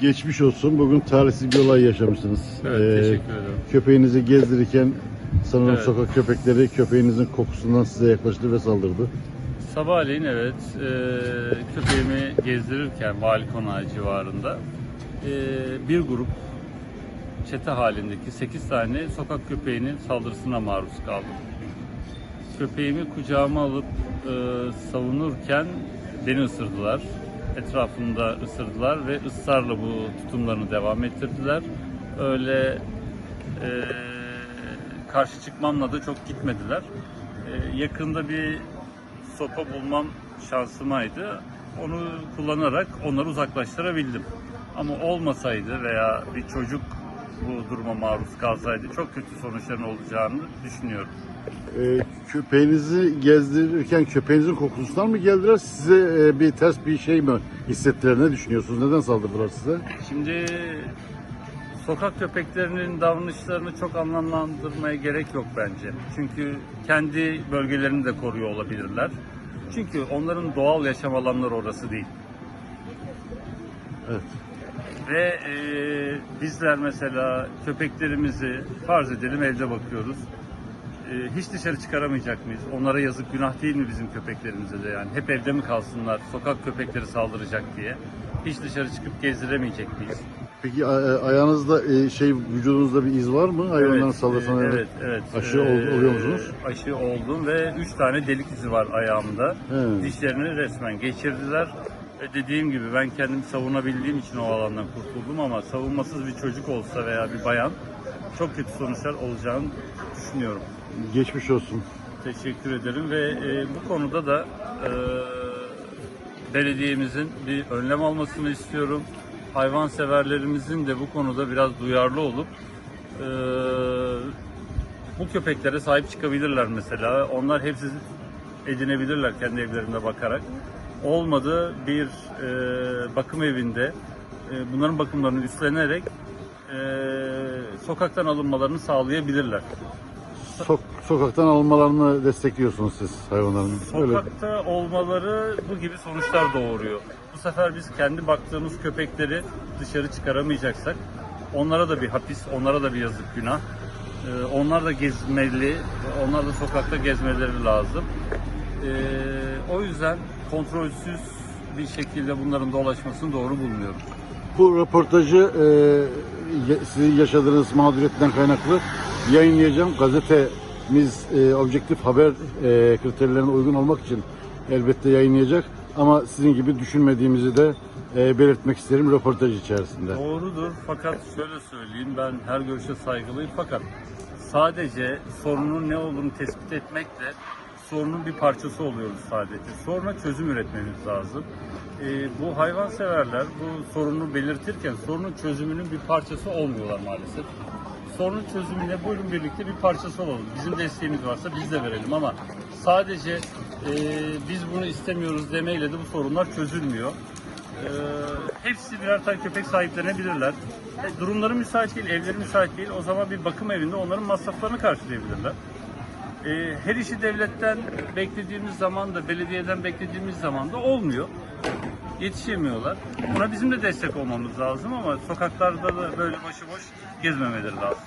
Geçmiş olsun. Bugün talihsiz bir olay yaşamışsınız. Evet, Ee, teşekkür ederim. Köpeğinizi gezdirirken sanırım Evet. sokak köpekleri köpeğinizin kokusundan size yaklaştı ve saldırdı. Sabahleyin evet e, köpeğimi gezdirirken Vali Konağı civarında e, bir grup çete halindeki 8 tane sokak köpeğinin saldırısına maruz kaldım. Köpeğimi kucağıma alıp e, savunurken beni ısırdılar. Etrafımda ısırdılar ve ısrarla bu tutumlarını devam ettirdiler. Öyle e, karşı çıkmamla da çok gitmediler. E, yakında bir sopa bulmam şansımaydı. Onu kullanarak onları uzaklaştırabildim. Ama olmasaydı veya bir çocuk bu duruma maruz kalsaydı çok kötü sonuçların olacağını düşünüyorum. Ee, köpeğinizi gezdirirken köpeğinizin kokusundan mı geldiler? Size e, bir ters bir şey mi hissettiler? Ne düşünüyorsunuz? Neden saldırdılar size? Şimdi sokak köpeklerinin davranışlarını çok anlamlandırmaya gerek yok bence. Çünkü kendi bölgelerini de koruyor olabilirler. Çünkü onların doğal yaşam alanları orası değil. Evet. Ve e, bizler mesela köpeklerimizi farz edelim evde bakıyoruz. E, hiç dışarı çıkaramayacak mıyız? Onlara yazık günah değil mi bizim köpeklerimize de yani? Hep evde mi kalsınlar? Sokak köpekleri saldıracak diye. Hiç dışarı çıkıp gezdiremeyecek miyiz? Peki a- ayağınızda e, şey vücudunuzda bir iz var mı? Hayvanların Evet, saldırısına. e, Evet, evet. Aşı ol- oluyor musunuz? Aşı oldum ve 3 tane delik izi var ayağımda. He. Dişlerini resmen geçirdiler. Ve dediğim gibi ben kendimi savunabildiğim için o alandan kurtuldum ama savunmasız bir çocuk olsa veya bir bayan çok kötü sonuçlar olacağını düşünüyorum. Geçmiş olsun. Teşekkür ederim ve e, bu konuda da e, belediyemizin bir önlem almasını istiyorum. Hayvanseverlerimizin de bu konuda biraz duyarlı olup e, bu köpeklere sahip çıkabilirler mesela. Onlar hepsi edinebilirler kendi evlerinde bakarak. Olmadı bir e, bakım evinde e, bunların bakımlarını üstlenerek e, sokaktan alınmalarını sağlayabilirler. Sok- sokaktan almalarını destekliyorsunuz siz hayvanların. Öyle. Sokakta olmaları bu gibi sonuçlar doğuruyor. Bu sefer biz kendi baktığımız köpekleri dışarı çıkaramayacaksak onlara da bir hapis, onlara da bir yazık günah. Ee, onlar da gezmeli, onlar da sokakta gezmeleri lazım. Ee, o yüzden kontrolsüz bir şekilde bunların dolaşmasını doğru bulmuyorum. Bu röportajı e, sizin yaşadığınız mağduriyetten kaynaklı yayınlayacağım. Gazetemiz e, objektif haber e, kriterlerine uygun olmak için elbette yayınlayacak. Ama sizin gibi düşünmediğimizi de e, belirtmek isterim röportaj içerisinde. Doğrudur fakat şöyle söyleyeyim ben her görüşe saygılıyım fakat sadece sorunun ne olduğunu tespit etmekle sorunun bir parçası oluyoruz sadece. Soruna çözüm üretmemiz lazım. Ee, bu hayvanseverler bu sorunu belirtirken sorunun çözümünün bir parçası olmuyorlar maalesef. Sorunun çözümüne buyurun birlikte bir parçası olalım. Bizim desteğimiz varsa biz de verelim ama sadece e, biz bunu istemiyoruz demeyle de bu sorunlar çözülmüyor. Ee, hepsi birer tane köpek sahiplenebilirler. E, durumları müsait değil, evleri müsait değil. O zaman bir bakım evinde onların masraflarını karşılayabilirler. Ee, her işi devletten beklediğimiz zaman da, belediyeden beklediğimiz zaman da olmuyor. Yetişemiyorlar. Buna bizim de destek olmamız lazım ama sokaklarda da böyle başıboş gezmemeleri lazım.